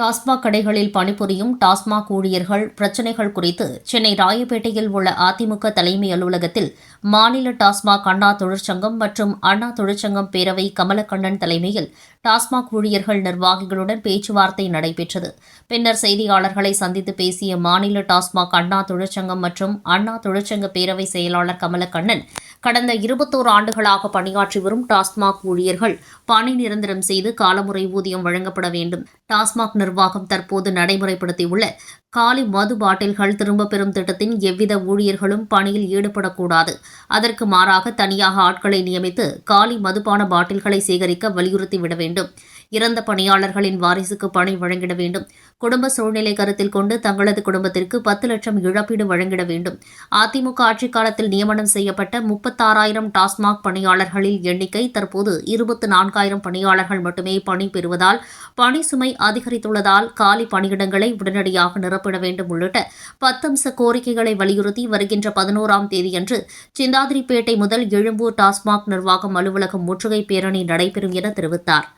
டாஸ்மாக் கடைகளில் பணிபுரியும் டாஸ்மாக் ஊழியர்கள் பிரச்சினைகள் குறித்து சென்னை ராயப்பேட்டையில் உள்ள அதிமுக தலைமை அலுவலகத்தில் மாநில டாஸ்மாக் அண்ணா தொழிற்சங்கம் மற்றும் அண்ணா தொழிற்சங்கம் பேரவை கமலக்கண்ணன் தலைமையில் டாஸ்மாக் ஊழியர்கள் நிர்வாகிகளுடன் பேச்சுவார்த்தை நடைபெற்றது. பின்னர் செய்தியாளர்களை சந்தித்து பேசிய மாநில டாஸ்மாக் அண்ணா தொழிற்சங்கம் மற்றும் அண்ணா தொழிற்சங்க பேரவை செயலாளர் கமலக்கண்ணன் கடந்த இருபத்தோரு ஆண்டுகளாக பணியாற்றி வரும் டாஸ்மாக் ஊழியர்கள் பணி நிரந்தரம் செய்து காலமுறை ஊதியம் வழங்கப்பட வேண்டும். டாஸ்மாக் நிர்வாகம் தற்போது நடைமுறைப்படுத்தியுள்ள காலி மது பாட்டில்கள் திரும்பப் பெறும் திட்டத்தின் எவ்வித ஊழியர்களும் பணியில் ஈடுபடக்கூடாது. அதற்கு மாறாக தனியாக ஆட்களை நியமித்து காலி மதுபான பாட்டில்களை சேகரிக்க வலியுறுத்திவிட வேண்டும். இறந்த பணியாளர்களின் வாரிசுக்கு பணி வழங்கிட வேண்டும். குடும்ப சூழ்நிலை கருத்தில் கொண்டு தங்களது குடும்பத்திற்கு பத்து லட்சம் இழப்பீடு வழங்கிட வேண்டும். அதிமுக ஆட்சிக் காலத்தில் நியமனம் செய்யப்பட்ட முப்பத்தாறாயிரம் டாஸ்மாக் பணியாளர்களின் எண்ணிக்கை தற்போது இருபத்து நான்காயிரம் பணியாளர்கள் மட்டுமே பணி பெறுவதால் பணி சுமை அதிகரித்துள்ளதால் காலி பணியிடங்களை உடனடியாக நிரப்பிட வேண்டும் உள்ளிட்ட பத்தம்ச கோரிக்கைகளை வலியுறுத்தி வருகின்ற பதினோராம் தேதியன்று சிந்தாதிரிப்பேட்டை முதல் எழும்பூர் டாஸ்மாக் நிர்வாகம் அலுவலகம் முற்றுகை பேரணி நடைபெறும் என தெரிவித்தார்.